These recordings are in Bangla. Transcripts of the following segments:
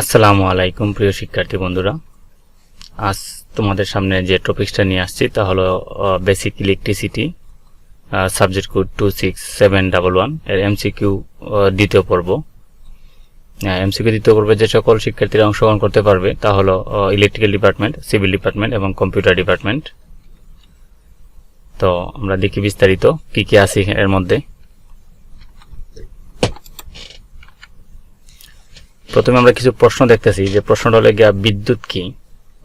আসসালামু আলাইকুম, প্রিয় শিক্ষার্থী বন্ধুরা। আজ তোমাদের সামনে যে টপিকসটা নিয়ে আসছি, তা হলো basic electricity subject code two six seven double ওয়ানের এমসিকিউ দ্বিতীয় পর্ব। এমসিকিউ দ্বিতীয় পর্বে যে সকল শিক্ষার্থীরা অংশগ্রহণ করতে পারবে, তা হলো ইলেকট্রিক্যাল ডিপার্টমেন্ট সিভিল ডিপার্টমেন্ট এবং কম্পিউটার ডিপার্টমেন্ট তো আমরা দেখি বিস্তারিত, কি কি আছে এর মধ্যে। প্রথমে আমরা কিছু প্রশ্ন দেখতেছি, যে প্রশ্নটা হলে গিয়া, বিদ্যুৎ কি?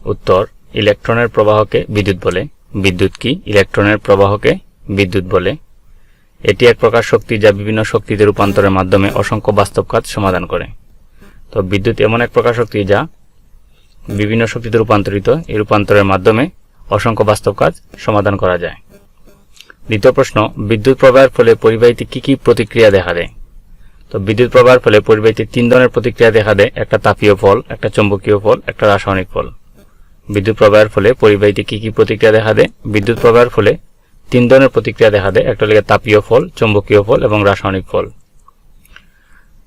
উত্তর, ইলেকট্রনের প্রবাহকে বিদ্যুৎ বলে। বিদ্যুৎ কি? ইলেকট্রনের প্রবাহকে বিদ্যুৎ বলে। এটি এক প্রকার শক্তি যা বিভিন্ন শক্তিতে রূপান্তরের মাধ্যমে অসংখ্য বাস্তব কাজ সমাধান করে। তো বিদ্যুৎ এমন এক প্রকার শক্তি যা বিভিন্ন শক্তিতে রূপান্তরিত, এই রূপান্তরের মাধ্যমে অসংখ্য বাস্তব কাজ সমাধান করা যায়। দ্বিতীয় প্রশ্ন, বিদ্যুৎ প্রবাহের ফলে পরিবাহীতে কি কি প্রতিক্রিয়া দেখা দেয়? তো বিদ্যুৎ প্রবাহের ফলে পরিবাহীতে তিন ধরনের প্রতিক্রিয়া দেখা দেয়, একটা তাপীয় ফল, একটা চৌম্বকীয় ফল, একটা রাসায়নিক ফল। বিদ্যুৎ প্রবাহের ফলে পরিবাহীতে কি কি প্রতিক্রিয়া দেখা দেয়? বিদ্যুৎ প্রবাহের ফলে তিন ধরনের প্রতিক্রিয়া দেখা দেয়, একটা লেগে তাপীয় ফল, চৌম্বকীয় ফল এবং রাসায়নিক ফল।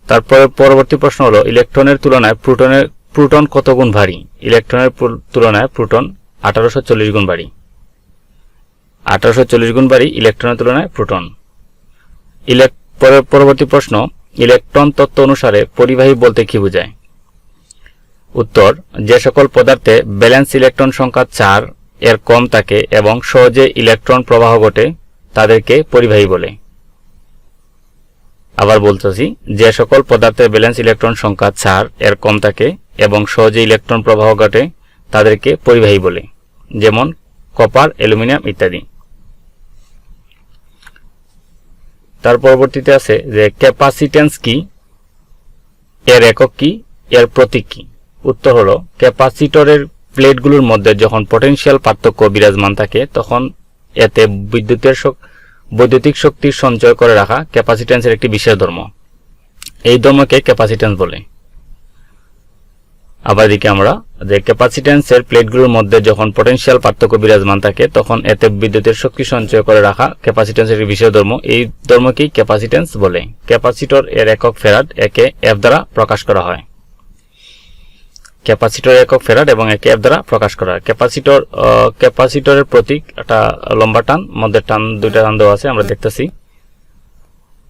তারপরে পরবর্তী প্রশ্ন হলো, ইলেকট্রনের তুলনায় প্রোটনের, প্রোটন কত গুণ ভারী? ইলেকট্রনের তুলনায় প্রোটন আঠারোশো চল্লিশ গুণ ভারী। আঠারোশো চল্লিশ গুণ ভারী ইলেকট্রনের তুলনায় প্রোটন। ইলেক পরবর্তী প্রশ্ন ইলেকট্রন তত্ত্ব অনুসারে পরিবাহী বলতে কি বোঝায়? উত্তর, যে সকল পদার্থে ব্যালেন্স ইলেকট্রন সংখ্যা চার এর কম থাকে এবং সহজে ইলেকট্রন প্রবাহ ঘটে, তাদেরকে পরিবাহী বলে। আবার বলতেছি, যে সকল পদার্থের ব্যালেন্স ইলেকট্রন সংখ্যা চার এর কম থাকে এবং সহজে ইলেকট্রন প্রবাহ ঘটে, তাদেরকে পরিবাহী বলে। যেমন, কপার, অ্যালুমিনিয়াম ইত্যাদি। তার পরবর্তীতে আছে যে ক্যাপাসিটেন্স কি, এর একক কি, এর প্রতীক কি? উত্তর হলো ক্যাপাসিটরের প্লেটগুলোর মধ্যে যখন পটেনশিয়াল পার্থক্য বিরাজমান থাকে, তখন এতে বিদ্যুতের বৈদ্যুতিক শক্তি সঞ্চয় করে রাখা ক্যাপাসিটেন্সের একটি বিশেষ ধর্ম। এই ধর্মকে ক্যাপাসিটেন্স বলে। আবার দিকে আমরা যে ক্যাপাসিটেন্সের প্লেটগুলোর মধ্যে যখন পটেনশিয়াল পার্থক্য বিরাজমান থাকে, তখন এতে বিদ্যুতের শক্তি সঞ্চয় করে রাখা ক্যাপাসিটেন্সের একটি বিশেষ ধর্ম। এই ধর্মকেই ক্যাপাসিট্যান্স বলে। ক্যাপাসিটর এর একক ফেরাড একে এফ দ্বারা প্রকাশ করা হয়। ক্যাপাসিটর একক ফেরাড এবং একে এফ দ্বারা প্রকাশ করা হয়। ক্যাপাসিটর ক্যাপাসিটরের প্রতীক, একটা লম্বা টান, মধ্যে টান, দুইটা টান দেওয়া আছে, আমরা দেখতেছি।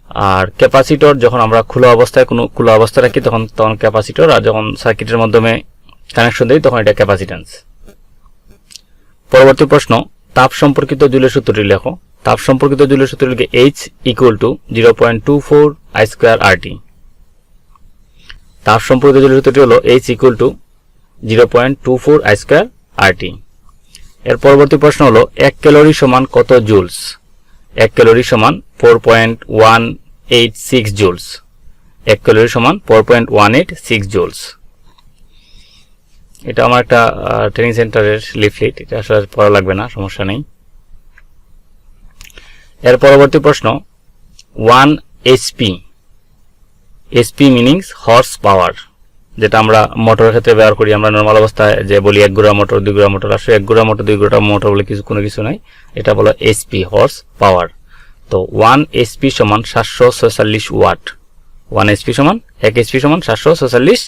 আর ক্যাপাসিটর যখন আমরা খোলা অবস্থায় কোনো খোলা অবস্থা রাখি, তখন তখন ক্যাপাসিটর আর যখন সার্কিটের মাধ্যমে কানেকশন দিই, তখন এটা ক্যাপাসিটেন্স পরবর্তী প্রশ্ন, তাপ সম্পর্কিত জুলের সূত্রটি লেখো। তাপ সম্পর্কিত জুলের সূত্র লিখে H equal to zero point two four I square R T তাপ সম্পর্কিত জুলের সূত্রটি হলো H equal to zero point two four I square R T এর পরবর্তী প্রশ্ন হলো, এক ক্যালোরি সমান কত জুলস এক ক্যালোরি সমান four point one eight six joules এক ক্যালোরি সমান four point one eight six joules এটা আমার একটা ট্রেনিং সেন্টারের লিফলেট এটা আসলে পড়া লাগবে না, সমস্যা নেই। এর পরবর্তী প্রশ্ন one HP HP meanings horse power যেটা আমরা মোটরের ক্ষেত্রে ব্যবহার করি, আমরা নর্মাল অবস্থায় যে বলি এক গুড়া মোটর, দুই গুড়া মোটর, আসলে এক গুড়া মোটর, দুই গুড়া মোটর বলে কিছু, কোনো কিছু নাই। এটা বলো এইচপি হর্স পাওয়ার তো ওয়ান এইচপি সমান সাতশো ছয়চল্লিশ ওয়াট। ওয়ান এইচপি সমান, এক এইচপি সমান সাতশো ছয়চল্লিশ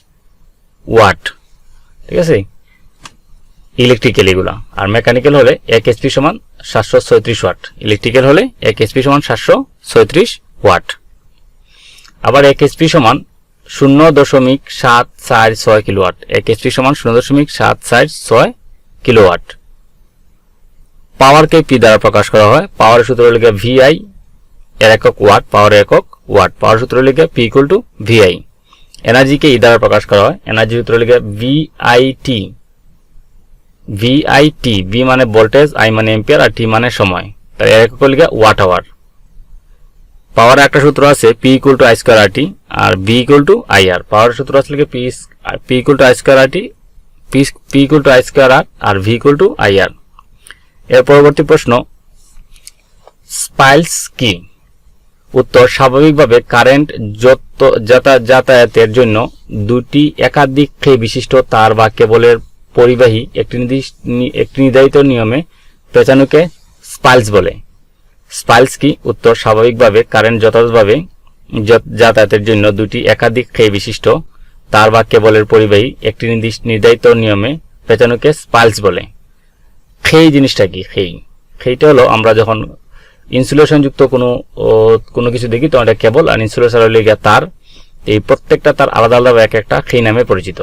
ওয়াট। ঠিক আছে? ইলেকট্রিক্যাল এগুলা। আর মেকানিক্যাল হলে এক এইচপি সমান সাতশো ছয়ত্রিশ ওয়াট। ইলেকট্রিক্যাল হলে এক এইচপি সমান সাতশো ছয়ত্রিশ ওয়াট। আবার এক এইচপি সমান শূন্য দশমিক সাত চার ছয় কিলোওয়াট। এক এইচপি সমান শূন্য দশমিক সাত চার ছয় কিলোওয়াট। পাওয়ারকে পি দ্বারা প্রকাশ করা হয়? পাওয়ার সূত্র লিখে ভিআই এর একক ওয়াট পাওয়ার একক ওয়াট। পাওয়ার সূত্র লিখে পি ইকুয়াল টু ভিআই এনার্জিকে ই দ্বারা প্রকাশ করা হয়? এনার্জি সূত্র লিখে ভিআইটি ভিআইটি ভি মানে ভোল্টেজ আই মানে এম্পিয়ার আর টি মানে সময়। তার এর একক লিখে ওয়াট আওয়ার পাওয়ার একটা সূত্র আছে P equal to I square R T R V equal to I R power সূত্র আছে লিখে P P equal to I square R T P P equal to I square R R V equal to I R এর পরবর্তী প্রশ্ন, স্পাইলস কি? উত্তর, স্বাভাবিকভাবে কারেন্ট যত যাতায়াতের জন্য দুটি একাধিক ক্ষে বিশিষ্ট তার বা কেবলের পরিবাহী একটি নির্দিষ্ট একটি নির্ধারিত নিয়মে পেঁচানোকে স্পাইলস বলে। স্পাইলস কি উত্তর স্বাভাবিকভাবে কারেন্ট যথাযথভাবে যাতায়াতের জন্য দুটি একাধিক খেয়ে বিশিষ্ট। তার বা কেবলের পরিবাহী একটি নির্দিষ্ট নির্ধারিত নিয়মে পেঁচানোকে স্পাইলস বলে। খেই জিনিসটা কি? খেই। খেইটা হলো আমরা যখন ইনসুলেশন যুক্ত কোনো কোনো কিছু দেখি, তখন এটা কেবল আর ইনসুলেশন হলে গিয়া তার, এই প্রত্যেকটা তার আলাদা আলাদা এক একটা খেই নামে পরিচিত।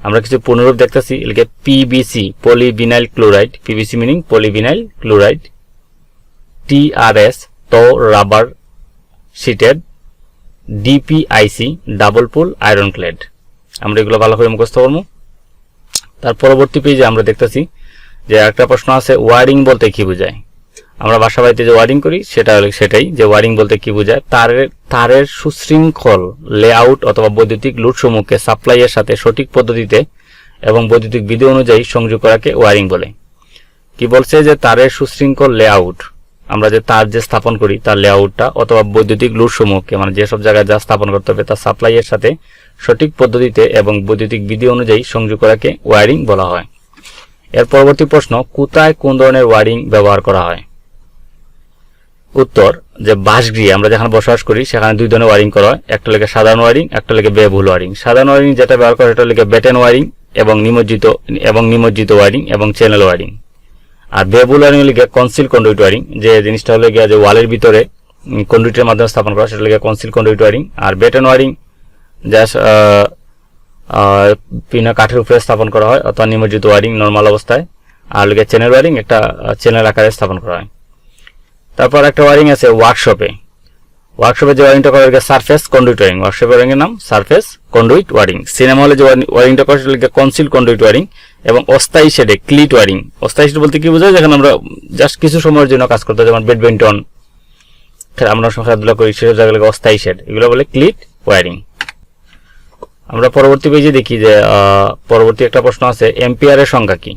আমরা কিছু পুনরূপ দেখতেছি এলাকে PVC polyvinyl chloride PVC meaning polyvinyl chloride TRS তো rubber sheathed DPIC, double pole, iron clad আমরা এগুলো ভালো করে মুখস্থ করব। তার পরবর্তী পেজে আমরা দেখতেছি যে একটা প্রশ্ন আছে, ওয়ারিং বলতে কি বোঝায়? আমরা বাসা বাড়িতে যে ওয়ারিং করি, সেটা সেটাই, যে ওয়ারিং বলতে কি বোঝায়? তারের তারের সুশৃঙ্খল লেআউট অথবা বৈদ্যুতিক লুটসমূহকে সাপ্লাইয়ের সাথে সঠিক পদ্ধতিতে এবং বৈদ্যুতিক বিধি অনুযায়ী সংযোগ করাকে ওয়ারিং বলে। কি বলছে যে তারের সুশৃঙ্খল লেআউট আমরা যে তার যে স্থাপন করি, তার লেআউটটা অথবা বৈদ্যুতিক লুটসমূহকে মানে যেসব জায়গায় যা স্থাপন করতে হবে, তার সাপ্লাইয়ের সাথে সঠিক পদ্ধতিতে এবং বৈদ্যুতিক বিধি অনুযায়ী সংযোগ করাকে ওয়ারিং বলা হয়। এর পরবর্তী প্রশ্ন, কোথায় কোন ধরনের ওয়ারিং ব্যবহার করা হয়? উত্তর, যে বাসগৃহে আমরা যেখানে বসবাস করি, সেখানে দুই ধরনের ওয়ারিং করা হয়, একটা লেগে সাধারণ ওয়ারিং একটা লেগে ব্যয়বহুল ওয়ারিং সাধারণ ওয়ারিং যেটা ব্যবহার করা সেটা লেগে ব্যাটেন ওয়ারিং এবং নিমজ্জিত এবং নিমজ্জিত ওয়ারিং এবং চ্যানেল ওয়ারিং আর ব্যয়বহুল ওয়ারিং লেগে কনসিল কন্ডুইট ওয়ারিং যে জিনিসটা হলো গিয়ে যে ওয়ালের ভিতরে কন্ডুইটের মাধ্যমে স্থাপন করা, সেটা লেগে কনসিল কন্ডুইট ওয়ারিং আর ব্যাটেন ওয়ারিং জাস্ট পিনা কাঠের উপরে স্থাপন করা হয়, অথবা নিমজ্জিত ওয়ারিং নর্মাল অবস্থায়, আর লেগে চ্যানেল ওয়ারিং একটা চ্যানেল আকারে স্থাপন করা হয়। তারপর একটা ওয়ারিং আছে ওয়ার্কশপে ওয়ার্কশপে যে ওয়ারিংটা করা সারফেস কন্ডুইট ওয়ারিং ওয়ার্কশপের ওয়ারিং এর নাম সারফেস কন্ডুইট ওয়ারিং সিনেমা হলে যে ওয়ারিংটা করা সেটা কনসিল কন্ডুইট ওয়ারিং এবং অস্থায়ী শেডে, ক্লিট ওয়ারিং। অস্থায়ী শেড বলতে কি বোঝায়? যেখানে আমরা জাস্ট কিছু সময়ের জন্য কাজ করতে যেমন ব্যাডমিন্টন আমরা খেলাধুলা করি, সেসব জায়গাগুলোকে অস্থায়ী শেড, এগুলো বলে ক্লিট ওয়ারিং। আমরা পরবর্তী পেজে দেখি যে পরবর্তী একটা প্রশ্ন আছে এম্পিয়ারের সংখ্যা কি?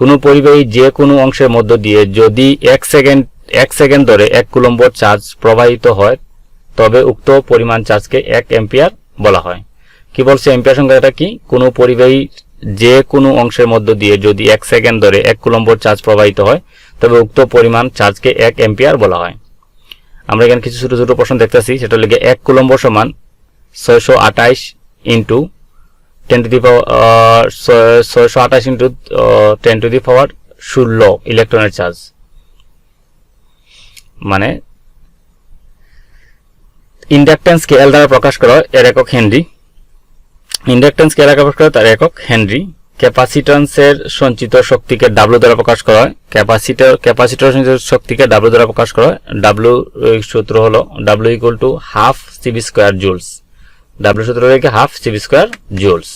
কোনো পরিবাহী যে কোনো অংশের মধ্য দিয়ে যদি এক সেকেন্ড এক সেকেন্ড ধরে এক কুলম্ব চার্জ প্রবাহিত হয়, তবে উক্ত পরিমাণ চার্জকে এক এম্পিয়ার বলা হয়। কি বলছে? এম্পিয়ার সংখ্যাটা কি? কোনো পরিবাহী যে কোনো অংশের মধ্য দিয়ে যদি এক সেকেন্ড ধরে এক কুলম্বর চার্জ প্রবাহিত হয়, তবে উক্ত পরিমাণ চার্জকে এক এম্পিয়ার বলা হয়। আমরা এখানে কিছু ছোটো ছোটো প্রশ্ন দেখতেছি, সেটা লেগে এক কুলম্ব সমান ছয়শো আঠাইশ into ten to the power ছয়শো আঠাশ into ten to the power ষোলো ইলেকট্রনের চার্জ মানে ইন্ডাকটেন্সকে এল দ্বারা প্রকাশ করা এর একক হেনরি। ইন্ডাকটেন্সকে এল দ্বারা প্রকাশ করা তার একক, হেনরি। ক্যাপাসিট্যান্সের সঞ্চিত শক্তিকে ডাব্লু দ্বারা প্রকাশ করা হয়। ক্যাপাসিটর ক্যাপাসিটর সঞ্চিত শক্তিকে ডাব্লু দ্বারা প্রকাশ করা হয়। ডাব্লু সূত্র হলো W equal to half CV square joules W সূত্র রেখে half CV square joules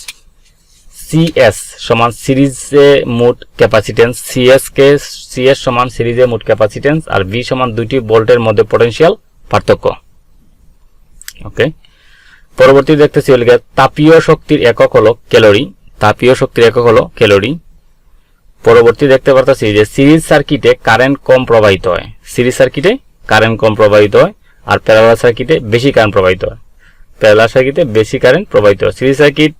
CS সমান সিরিজে মোট ক্যাপাসিটেন্স সিএস কে সিএস সমান সিরিজে মোট ক্যাপাসিটেন্স আর বি সমান দুইটি ভোল্টের মধ্যে পটেনশিয়াল পার্থক্য। পরবর্তী দেখতেছি হল তাপীয় শক্তির একক হলো ক্যালোরি। তাপীয় শক্তির একক হলো ক্যালোরি। পরবর্তী দেখতে পারতেছি যে সিরিজ সার্কিটে কারেন্ট কম প্রবাহিত হয়। সিরিজ সার্কিটে কারেন্ট কম প্রবাহিত হয় আর প্যারালাল সার্কিটে বেশি কারেন্ট প্রবাহিত হয়। প্যারালাল সার্কিটে বেশি কারেন্ট প্রবাহিত হয়। সিরিজ সার্কিট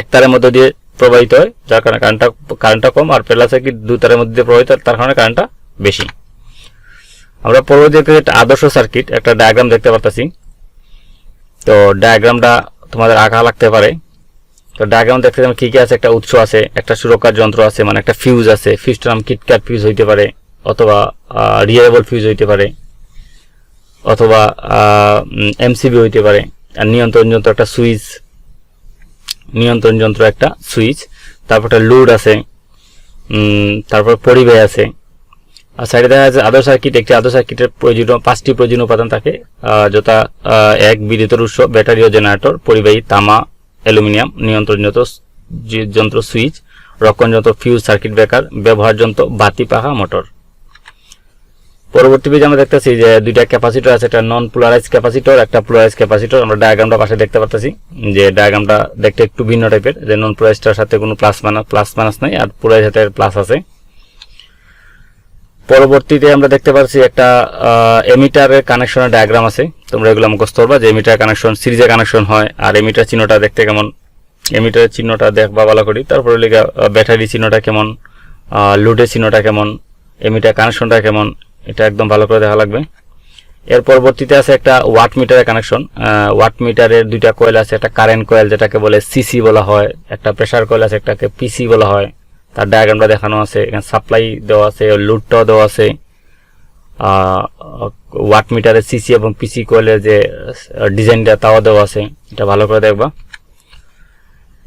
এক তারের মধ্য দিয়ে প্রবাহিত হয়, যার কারণে কারেন্টটা কারেন্টটা কম আর প্যারালাল সার্কিট দুই তারের মধ্যে দিয়ে প্রবাহিত হয়, তার কারণে কারেন্টটা বেশি। আমরা পরবর্তী একটা আদর্শ সার্কিট, একটা ডায়াগ্রাম দেখতে পারতেছি। তো ডায়াগ্রামটা তোমাদের আঁকা লাগতে পারে। তো ডায়াগ্রাম দেখতে যেমন কী কী আছে, একটা উৎস আছে, একটা সুরক্ষার যন্ত্র আছে মানে একটা ফিউজ আছে। ফিউজটার নাম কিটক্যাট ফিউজ হইতে পারে, অথবা রিয়েবল ফিউজ হইতে পারে, অথবা এমসিবি হইতে পারে। আর নিয়ন্ত্রণ যন্ত্র একটা সুইচ নিয়ন্ত্রণ যন্ত্র একটা সুইচ তারপর একটা লোড আছে তারপর পরিবেশ আছে। আর সাইডে দেখা যাচ্ছে আদর্শ সার্কিট একটি আদর্শ সার্কিটের প্রয়োজনীয় পাঁচটি প্রয়োজনীয় উপাদান থাকে যথা এক বিদ্যুৎ উৎস ব্যাটারি ও জেনারেটর পরিবাহী তামা, অ্যালুমিনিয়াম নিয়ন্ত্রণ যন্ত্র যন্ত্র সুইচ রক্ষণ যন্ত্র ফিউজ সার্কিট ব্রেকার ব্যবহার যন্ত্র বাতি, পাখা মোটর পরবর্তী পেজে আমরা দেখতেছি যে দুইটা ক্যাপাসিটর আছে, একটা নন পোলারাইজ ক্যাপাসিটর একটা পোলারাইজ ক্যাপাসিটর আমরা ডায়াগ্রামটা পাশে দেখতে পাচ্ছি যে ডায়াগ্রামটা দেখতে একটু ভিন্ন টাইপের যে নন পোলারাইজটার সাথে কোনো প্লাস মাইনাস প্লাস মাইনাস নাই, আর পোলারাইজ সাথে প্লাস আছে। পরবর্তীতে আমরা দেখতে পাচ্ছি একটা এমিটারের কানেকশনের ডায়াগ্রাম আছে। তোমরা এগুলো মুখস্থ করবা যে এমিটার কানেকশন সিরিজে কানেকশন হয়, আর এমিটার চিহ্নটা দেখতে কেমন? এমিটারের চিহ্নটা দেখবা ভালো করি। তারপরে লেগে ব্যাটারি চিহ্নটা কেমন? লোডের চিহ্নটা কেমন? এমিটার কানেকশনটা কেমন? এটা একদম ভালো করে দেখা লাগবে। এর পরবর্তীতে আছে একটা ওয়াট মিটারের কানেকশন ওয়াট মিটারের দুইটা কয়েল আছে, একটা কারেন্ট কয়েল যেটাকে বলে সিসি বলা হয়, একটা প্রেসার কয়েল আছে, একটাকে পিসি বলা হয়। তার ডায়াগ্রামটা দেখানো আছে, এখানে সাপ্লাই দেওয়া আছে লোডটাও দেওয়া আছে ওয়াট মিটারের সিসি এবং পিসি কয়েলের যে ডিজাইনটা তাও দেওয়া আছে, এটা ভালো করে দেখবা।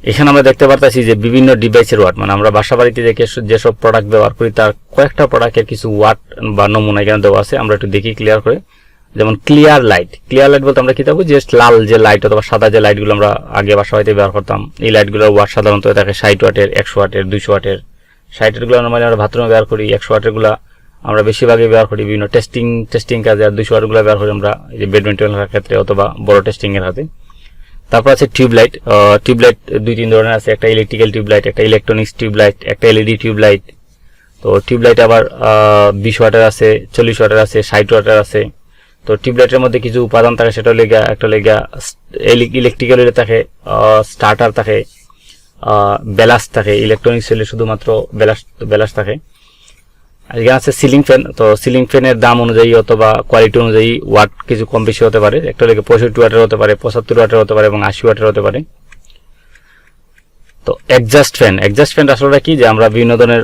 এখানে আমরা দেখতে পারতেছি যে বিভিন্ন ডিভাইসের ওয়াট মানে আমরা বাসা বাড়িতে যে যেসব প্রোডাক্ট ব্যবহার করি, তার কয়েকটা প্রোডাক্টের কিছু ওয়াট বা নমুনা এখানে দেওয়া আছে, আমরা একটু দেখি ক্লিয়ার করে। যেমন ক্লিয়ার লাইট ক্লিয়ার লাইট বলতে আমরা কি থাকব? যে লাল যে লাইট অথবা সাদা যে লাইটগুলো আমরা আগে বাসা বাড়িতে ব্যবহার করতাম, এই লাইটগুলোর ওয়াট সাধারণত থাকে ষাট ওয়াটের একশো ওয়াটের দুইশো ওয়াটের ষাটেরগুলো নর্মালি আমরা বাথরুমে ব্যবহার করি, একশো ওয়াটেরগুলা আমরা বেশিরভাগই ব্যবহার করি, বিভিন্ন টেস্টিং টেস্টিং কাজে আর দুইশো ওয়াটগুলো ব্যবহার করি আমরা, এই যে ব্যাডমিন্টনের ক্ষেত্রে অথবা বড় টেস্টিংয়ের হাতে। তারপর আছে টিউবলাইট টিউবলাইট দুই তিন ধরনের আছে, একটা ইলেকট্রিক্যাল টিউবলাইট একটা ইলেকট্রনিক্স টিউবলাইট একটা এলইডি টিউবলাইট তো টিউবলাইট আবার বিশ ওয়াটের আছে, চল্লিশ ওয়াটের আছে, ষাট ওয়াটের আছে। তো টিউবলাইটের মধ্যে কিছু উপাদান থাকে, সেটা লেগা একটা লেগা ইলেকট্রিক্যাল থাকে স্টার্টার থাকে ব্যালাস থাকে ইলেকট্রনিক্স হলে শুধুমাত্র ব্যালাস ব্যালাস থাকে। এখানে আছে সিলিং ফ্যান তো সিলিং ফ্যানের দাম অনুযায়ী অথবা কোয়ালিটি অনুযায়ী ওয়াট কিছু কম বেশি হতে পারে। একটা লেগে পঁয়ষট্টি ওয়াটের হতে পারে, পঁচাত্তর ওয়াটের হতে পারে এবং আশি ওয়াটের হতে পারে। তো অ্যাডজাস্ট ফ্যান অ্যাডজাস্ট ফ্যান আসলে কি যে আমরা বিভিন্ন ধরনের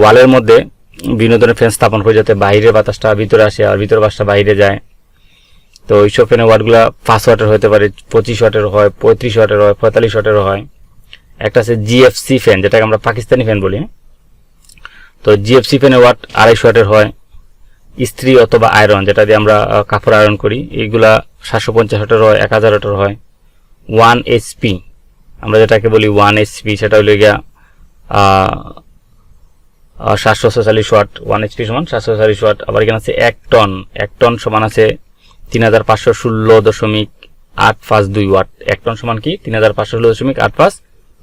ওয়ালের মধ্যে, বিভিন্ন ধরনের ফ্যান স্থাপন করি যাতে বাইরের বাতাসটা ভিতরে আসে আর ভিতরের বাতাসটা বাইরে যায়। তো এইসব ফ্যানের ওয়াটগুলো পাঁচ ওয়াটের হতে পারে, পঁচিশ ওয়াটের হয়, পঁয়ত্রিশ ওয়াটের হয়, পঁয়তাল্লিশ ওয়াটের হয়। একটা আছে জিএফসি ফ্যান যেটাকে আমরা পাকিস্তানি ফ্যান বলি? তো জিএফসি ফ্যানের ওয়াট আড়াইশো ওয়াটের হয়। ইস্ত্রি অথবা আয়রন যেটা দিয়ে আমরা কাপড় আয়রন করি, এইগুলা সাতশো পঞ্চাশ ওয়াটের হয়, এক হাজার ওয়াটের হয়। ওয়ান এইচপি আমরা যেটাকে বলি ওয়ান এইচপি সেটা হলো গিয়া সাতশো ছয়চল্লিশ ওয়াট ওয়ান এইচপি সমান সাতশো ছয়চল্লিশ ওয়াট। আবার এখানে আছে এক টন এক টন সমান আছে তিন হাজার পাঁচশো ষোলো দশমিক আট পাঁচ দুই ওয়াট। এক টন সমান কি? তিন হাজার পাঁচশো ষোলো দশমিক আট পাঁচ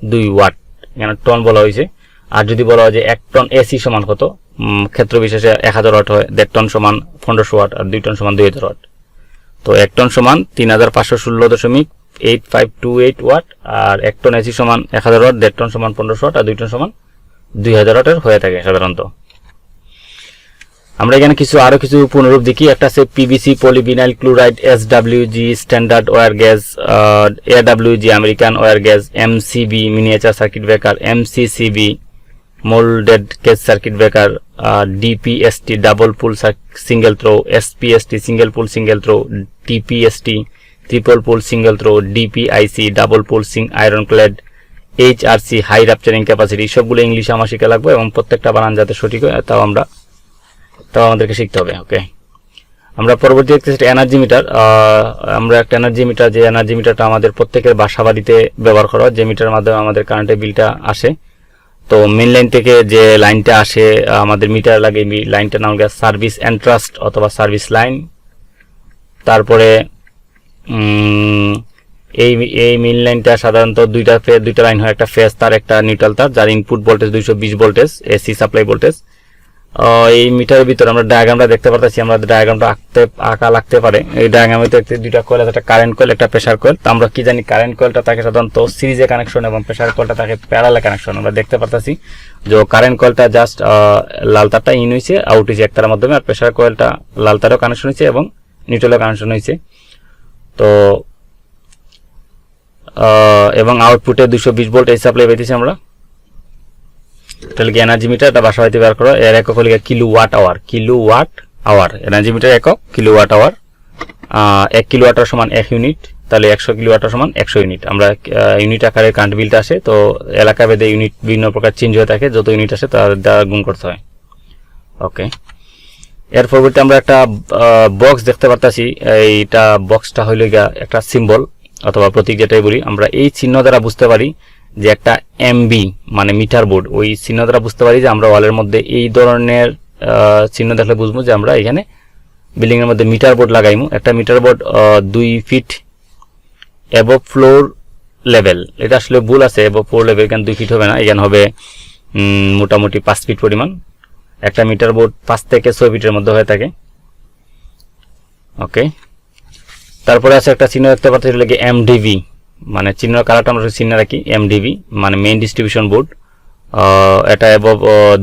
দুই ওয়াট। এখানে টন বলা হয়েছে। আর যদি বলা হয় যে এক টন এসি সমান কত? ক্ষেত্র বিশেষে এক হাজার ওয়াট হয়। দেড় টন সমান পনেরোশো ওয়াট আর দুই টন সমান দুই হাজার ওয়াট। তো এক টন সমান তিন হাজার পাঁচশো ষোলো দশমিক eight five two eight watt. আর এক টন এসি সমান এক হাজার ওয়াট, দেড় টন সমান পনেরোশো ওয়াট আর দুই টন সমান দুই হাজার ওয়াটের হয়ে থাকে সাধারণত। আমরা এখানে কিছু, আরও কিছু পুনরূপ দেখি। একটা আছে PVC polyvinyl chloride S G standard wire gauge A G American wire gauge MCB miniature circuit breaker MCCB moulded case circuit breaker DPST double pole single throw SPST single pole single throw TPST triple pole single throw DPIC double pole single iron clad HRC high rupturing capacity সবগুলো ইংলিশে আমার শিখে লাগবে এবং প্রত্যেকটা বানান যাতে সঠিক হয়, তাও আমরা তাও আমাদেরকে শিখতে হবে ওকে আমরা পরবর্তী দেখতেছি এনার্জি মিটার আমরা একটা এনার্জি মিটার যে এনার্জি মিটারটা আমাদের প্রত্যেকের বাসা বাড়িতে ব্যবহার করা হয়, যে মিটার মাধ্যমে আমাদের কারেন্টের বিলটা আসে। তো মেন লাইন থেকে যে লাইনটা আসে আমাদের মিটার লাগে লাইনটার নাম সার্ভিস এন্ট্রাস্ট অথবা সার্ভিস লাইন তারপরে এই এই মেইন লাইনটা সাধারণত দুইটা দুইটা লাইন হয় একটা ফেজ তার একটা নিউট্রাল তার যার ইনপুট ভোল্টেজ দুইশো বিশ ভোল্টেজ এসি সাপ্লাই ভোল্টেজ এই মিটারের ভিতরে আমরা ডায়াগ্রামটা দেখতে পারতেছি, আমরা ডায়াগ্রামটা আঁকতে, আঁকা লাগতে পারে। এই ডায়াগ্রামে দেখতে দুইটা কয়েল একটা কারেন্ট কয়েল একটা প্রেসার কয়েল তো আমরা কি জানি কারেন্ট কয়েলটা থাকে সাধারণত সিরিজে কানেকশন এবং প্রেসার কয়েলটা থাকে প্যারালে কানেকশন আমরা দেখতে পারতেছি। যে কারেন্ট কয়েলটা জাস্ট লাল তারটা ইন হয়েছে আউট হয়েছে একটার মাধ্যমে, আর প্রেসার কয়েলটা লাল তারও কানেকশন হয়েছে এবং নিউট্রালও কানেকশন হয়েছে তো এবং আউটপুটে দুশো বিশ ভোল্ট এই সাপ্লাই পেতেছি আমরা। তাহলে এনার্জি মিটার এটা বাসা বাড়িতে বের করো। এর একক হলো kilo watt hour kilo watt hour energy meter একক কিলো ওয়াট আওয়ার এক কিলো ওয়াটার সমান এক ইউনিট তাহলে একশো কিলো ওয়াটার সমান একশো ইউনিট আমরা ইউনিট আকারে কারেন্ট বিলটা আসে, তো এলাকা ভেদে ইউনিট বিভিন্ন প্রকার চেঞ্জ হয়ে থাকে, যত ইউনিট আসে তার দ্বারা গুণ করতে হয়। ওকে এর পরবর্তী আমরা একটা বক্স দেখতে পারতাছি। এইটা বক্সটা হইল একটা সিম্বল অথবা প্রতীক যেটাই বলি। আমরা এই চিহ্ন দ্বারা বুঝতে পারি যে একটা এমবি মানে মিটার বোর্ড, ওই চিহ্ন দ্বারা বুঝতে পারি যে আমরা ওয়ালের মধ্যে এই ধরনের চিহ্ন দেখলে বুঝব যে আমরা এখানে বিল্ডিং এর মধ্যে মিটার বোর্ড লাগাইমু। একটা মিটার বোর্ড দুই ফিট অ্যাবভ ফ্লোর লেভেল এটা আসলে ভুল আছে অ্যাবভ ফ্লোর লেভেল এখানে দুই ফিট হবে না? এখানে হবে মোটামুটি পাঁচ ফিট পরিমাণ। একটা মিটার বোর্ড পাঁচ থেকে ছয় ফিটের মধ্যে হয়ে থাকে। ওকে তারপরে আছে একটা চিহ্ন দেখতে পাচ্ছি এটাকে এমডিভি মানে চিহ্ন কালারটা আমরা চিহ্ন রাখি এমডিভি মানে মেইন ডিস্ট্রিবিউশন বোর্ড এটা অ্যাবভ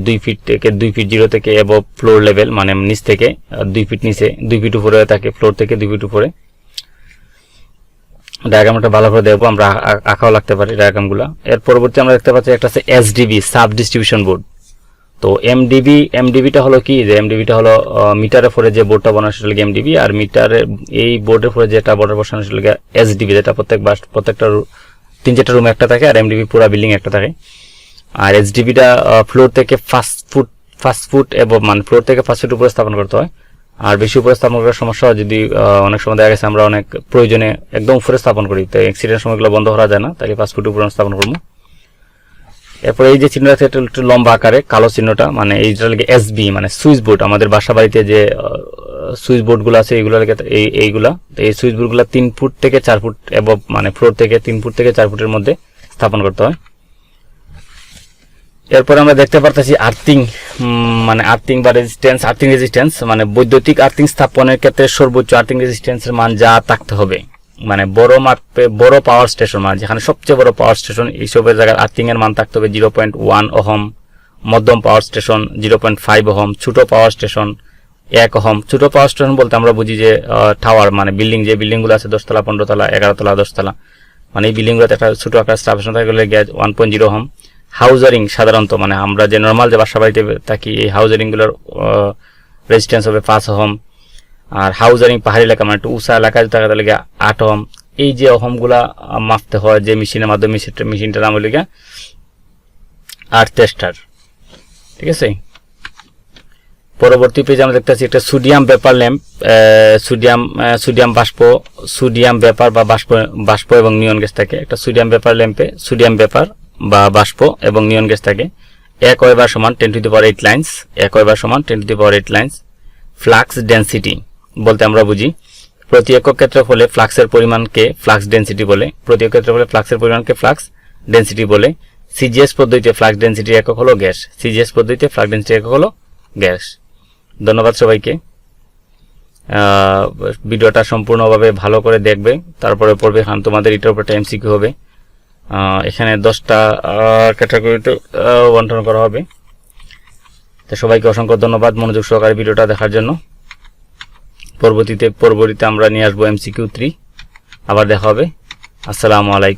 দুই ফিট থেকে, দুই ফিট জিরো থেকে অ্যাবভ ফ্লোর লেভেল মানে নিচ থেকে দুই ফিট নিচে, দুই ফিট উপরে থাকে ফ্লোর থেকে দুই ফিট উপরে। ডায়াগ্রামটা ভালো করে দেখব, আমরা আঁকাও লাগতে পারি ডায়াগ্রামগুলো এর পরবর্তী আমরা দেখতে পাচ্ছি একটা আছে এসডিবি সাব ডিস্ট্রিবিউশন বোর্ড তো এমডিবি এমডিবিটা হলো কি? যে এমডিবিটা হলো মিটারের পরে যে বোর্ডটা বানানো সেটা লাগে এমডিবি আর মিটারের এই বোর্ডের পরে যেটা বোর্ডের বসানো সেটা লাগে এসডিবি যেটা প্রত্যেক বাস, প্রত্যেকটা তিন চারটা রুম একটা থাকে, আর এমডিবি পুরো বিল্ডিং একটা থাকে। আর এসডিবিটা ফ্লোর থেকে ফার্স্ট ফুট ফার্স্ট ফুট এবং মানে ফ্লোর থেকে ফার্স্ট ফুট উপরে স্থাপন করতে হয়। আর বেশি উপরে স্থাপন করার সমস্যা যদি অনেক সময় দেখা গেছে আমরা অনেক প্রয়োজনে একদম উপরে স্থাপন করি। তো অ্যাক্সিডেন্ট সময়গুলো বন্ধ করা যায় না তাই ফার্স্ট ফুট উপরে স্থাপন করব। এরপরে এই যে চিহ্নটা আছে, এটা একটু লম্বা আকারে কালো চিহ্নটা মানে এইটা লাগে এসবি মানে সুইচ বোর্ড আমাদের বাসা বাড়িতে যে সুইচ বোর্ডগুলো আছে এইগুলো লাগে এই এইগুলা। এই সুইচ বোর্ডগুলা তিন ফুট থেকে চার ফুট এবং মানে ফ্লোর থেকে তিন ফুট থেকে চার ফুটের মধ্যে স্থাপন করতে হয়। এরপর আমরা দেখতে পারতেছি আর্থিং মানে আর্থিং বা রেজিস্ট্যান্স আর্থিং রেজিস্ট্যান্স মানে বৈদ্যুতিক আর্থিং স্থাপনের ক্ষেত্রে সর্বোচ্চ আর্থিং রেজিস্ট্যান্সের মান যা থাকতে হবে। মানে বড় মাপে, বড় পাওয়ার স্টেশন মানে যেখানে সবচেয়ে বড় পাওয়ার স্টেশন এইসবের জায়গায় আর্থিং এর মান থাকতে হবে জিরো পয়েন্ট ওয়ান ওহম মধ্যম power station zero point five ohm ছোট পাওয়ার স্টেশন এক ওহম ছোট পাওয়ার স্টেশন বলতে আমরা বুঝি যে টাওয়ার মানে বিল্ডিং যে বিল্ডিংগুলো আছে দশতলা পনেরো তলা এগারো তলা দশতলা। মানে এই বিল্ডিং গুলোতে একটা ছোট আকার স্টেশন থাকে gas one point zero ohm হাউজারিং সাধারণত মানে আমরা যে নর্মাল যে বাসা বাড়িতে থাকি, এই হাউজারিংগুলোর রেজিস্ট্যান্স হবে পাঁচ ওহম আর হাউজারিং পাহাড়ি এলাকা মানে একটু উঁচা এলাকায় যদি থাকে তাহলে গিয়ে আট ওহম এই যে অহমগুলা মাপতে হয়, যে মেশিনের মাধ্যমে মেশিনটা মেশিনটার নাম হলো গিয়া আর্ট টেস্টার ঠিক আছে? পরবর্তী পেজে আমরা দেখতে একটা sodium vapour lamp sodium sodium বাষ্প সোডিয়াম ব্যাপার বা বাষ্প বাষ্প এবং নিয়ন গ্যাস থাকে। একটা সোডিয়াম ব্যাপার ল্যাম্পে সোডিয়াম ব্যাপার বা বাষ্প এবং নিয়ন গ্যাস থাকে। এক ওয়েবার সমান ten to the power eight lines এক ওয়েবার সমান ten to the power eight lines flux density বলতে আমরা বুঝি, প্রতি একক ক্ষেত্রফলে ফ্লাক্সের পরিমাণকে ফ্লাক্স ডেন্সিটি বলে, প্রতি একক ক্ষেত্রফলে ফ্লাক্সের পরিমাণকে ফ্লাক্স ডেন্সিটি বলে। সিজিএস পদ্ধতিতে ফ্লাক্স ডেন্সিটি একক হলো গ্যাস। সিজিএস পদ্ধতিতে ফ্লাক্স ডেন্সিটি একক হলো গ্যাস। ধন্যবাদ সবাইকে। ভিডিওটা সম্পূর্ণভাবে ভালো করে দেখবে, তারপরে পড়বে কারণ তোমাদের এটার উপর এমসিকিউ হবে। এখানে দশটা ক্যাটাগরিতে বন্টন করা হবে। তো সবাইকে অসংখ্য ধন্যবাদ মনোযোগ সহকারে ভিডিওটা দেখার জন্য। পরবর্তীতে পরবর্তীতে আমরা নিয়ে আসব এমসিকিউ থ্রি আবার দেখা হবে। আসসালামু আলাইকুম।